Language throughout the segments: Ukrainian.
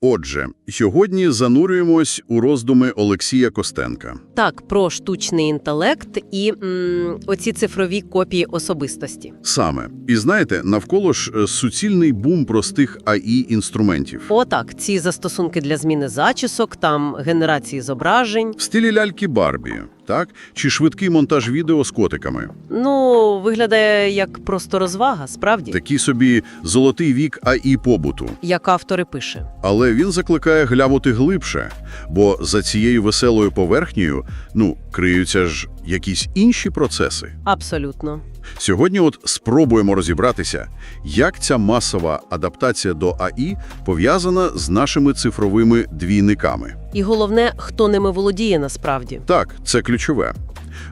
Отже, сьогодні занурюємось у роздуми Олексія Костенка. Так, про штучний інтелект і м, оці цифрові копії особистості. Саме. І знаєте, навколо ж е, суцільний бум простих АІ-інструментів. Отак, ці застосунки для зміни зачісок, там генерації зображень. В стилі ляльки Барбі, так? Чи швидкий монтаж відео з котиками. Ну, виглядає як просто розвага, справді, Такий собі золотий вік АІ-побуту. як автори пише. Але він закликає глянути глибше, бо за цією веселою поверхнею, ну, криються ж якісь інші процеси. Абсолютно. Сьогодні от спробуємо розібратися, як ця масова адаптація до АІ пов'язана з нашими цифровими двійниками. І головне, хто ними володіє насправді. Так, це ключове.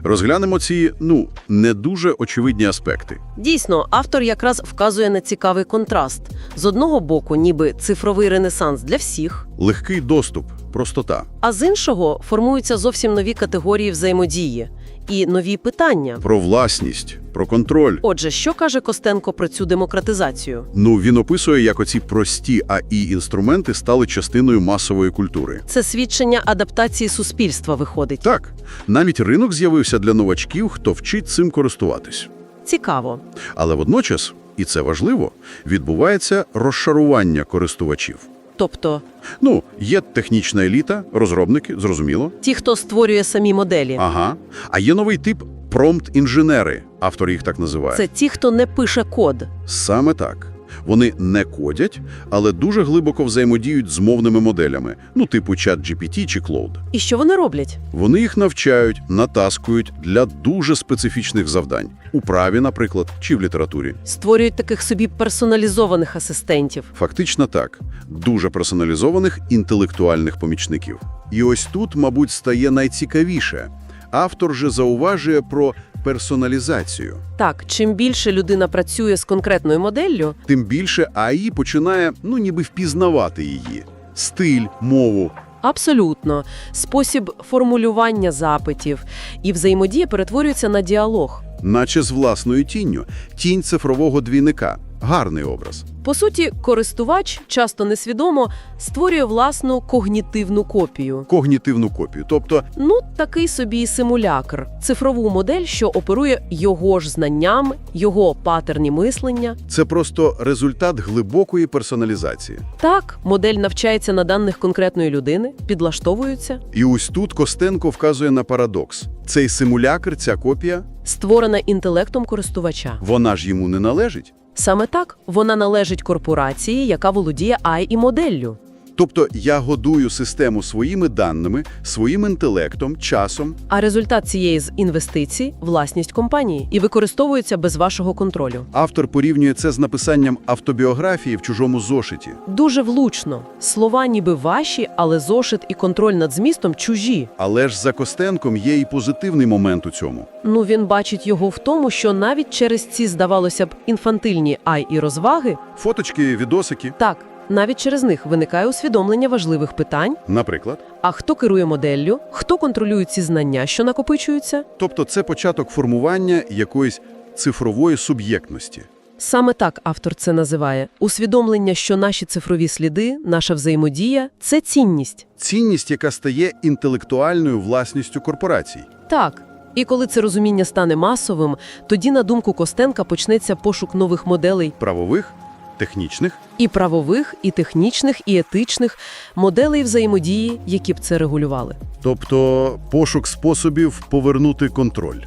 Розглянемо ці, ну, не дуже очевидні аспекти. Дійсно, автор якраз вказує на цікавий контраст. З одного боку, ніби цифровий ренесанс для всіх, Легкий доступ, простота. а з іншого формуються зовсім нові категорії взаємодії і нові питання. Про власність, про контроль. Отже, що каже Костенко про цю демократизацію? Ну, він описує, як оці прості АІ-інструменти стали частиною масової культури. Це свідчення адаптації суспільства виходить. Так, навіть ринок з'явився для новачків, хто вчить цим користуватись. Цікаво. Але водночас, і це важливо, відбувається розшарування користувачів. Тобто, Ну, є технічна еліта, розробники, зрозуміло. ті, хто створює самі моделі, Ага. А є новий тип промпт-інженери, автор їх так називає. це ті, хто не пише код. Саме так. Вони не кодять, але дуже глибоко взаємодіють з мовними моделями, ну типу чат GPT чи Cloud. І що вони роблять? Вони їх навчають, натаскують для дуже специфічних завдань. У праві, наприклад, чи в літературі. Створюють таких собі персоналізованих асистентів. Фактично так. Дуже персоналізованих інтелектуальних помічників. І ось тут, мабуть, стає найцікавіше. Автор же зауважує про персоналізацію. Так, чим більше людина працює з конкретною моделлю, Тим більше АІ починає, ну, ніби впізнавати її. Стиль, мову. абсолютно, спосіб формулювання запитів і взаємодія перетворюється на діалог. Наче з власною тінню. Тінь цифрового двійника. Гарний образ. По суті, користувач часто несвідомо створює власну когнітивну копію. Когнітивну копію. Тобто, Ну, такий собі симулякр, цифрову модель, що оперує його ж знанням, його патерні мислення. це просто результат глибокої персоналізації. Так, модель навчається на даних конкретної людини, підлаштовується, І ось тут Костенко вказує на парадокс. Цей симулякр, ця копія, створена інтелектом користувача. вона ж йому не належить. Саме так вона належить корпорації, яка володіє AI і моделлю. Тобто я годую систему своїми даними, своїм інтелектом, часом. А результат цієї з інвестицій власність компанії і використовується без вашого контролю. Автор порівнює це з написанням автобіографії в чужому зошиті. Дуже влучно. Слова ніби ваші, але зошит і контроль над змістом чужі. Але ж за Костенком є і позитивний момент у цьому. Ну він бачить його в тому, що навіть через ці, здавалося б, інфантильні ай і розваги, Фоточки, відосики, так, навіть через них виникає усвідомлення важливих питань. наприклад. А хто керує моделлю, хто контролює ці знання, що накопичуються? Тобто це початок формування якоїсь цифрової суб'єктності. Саме так автор це називає усвідомлення, що наші цифрові сліди, наша взаємодія це цінність. Цінність, яка стає інтелектуальною власністю корпорацій. Так. І коли це розуміння стане масовим, тоді, на думку Костенка, почнеться пошук нових моделей Правових, технічних. і правових, і технічних, і етичних моделей взаємодії, які б це регулювали. Тобто пошук способів повернути контроль.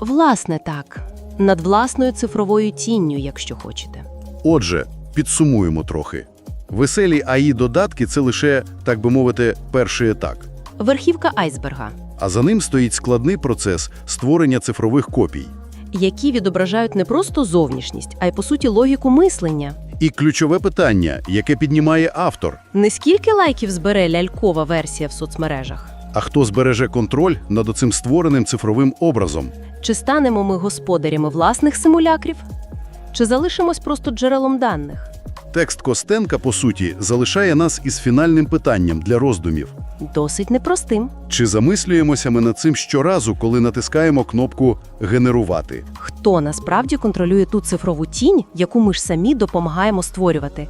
Власне, так. Над власною цифровою тінню, якщо хочете. Отже, підсумуємо трохи. Веселі АІ-додатки – це лише, так би мовити, перший етап. Верхівка айсберга, А за ним стоїть складний процес створення цифрових копій. які відображають не просто зовнішність, а й по суті логіку мислення. І ключове питання, яке піднімає автор. Не скільки лайків збере лялькова версія в соцмережах? А хто збереже контроль над оцим створеним цифровим образом? Чи станемо ми господарями власних симулякрів? Чи залишимось просто джерелом даних? Текст Костенка, по суті, залишає нас із фінальним питанням для роздумів. Досить непростим. Чи замислюємося ми над цим щоразу, коли натискаємо кнопку «Генерувати»? Хто насправді контролює ту цифрову тінь, яку ми ж самі допомагаємо створювати?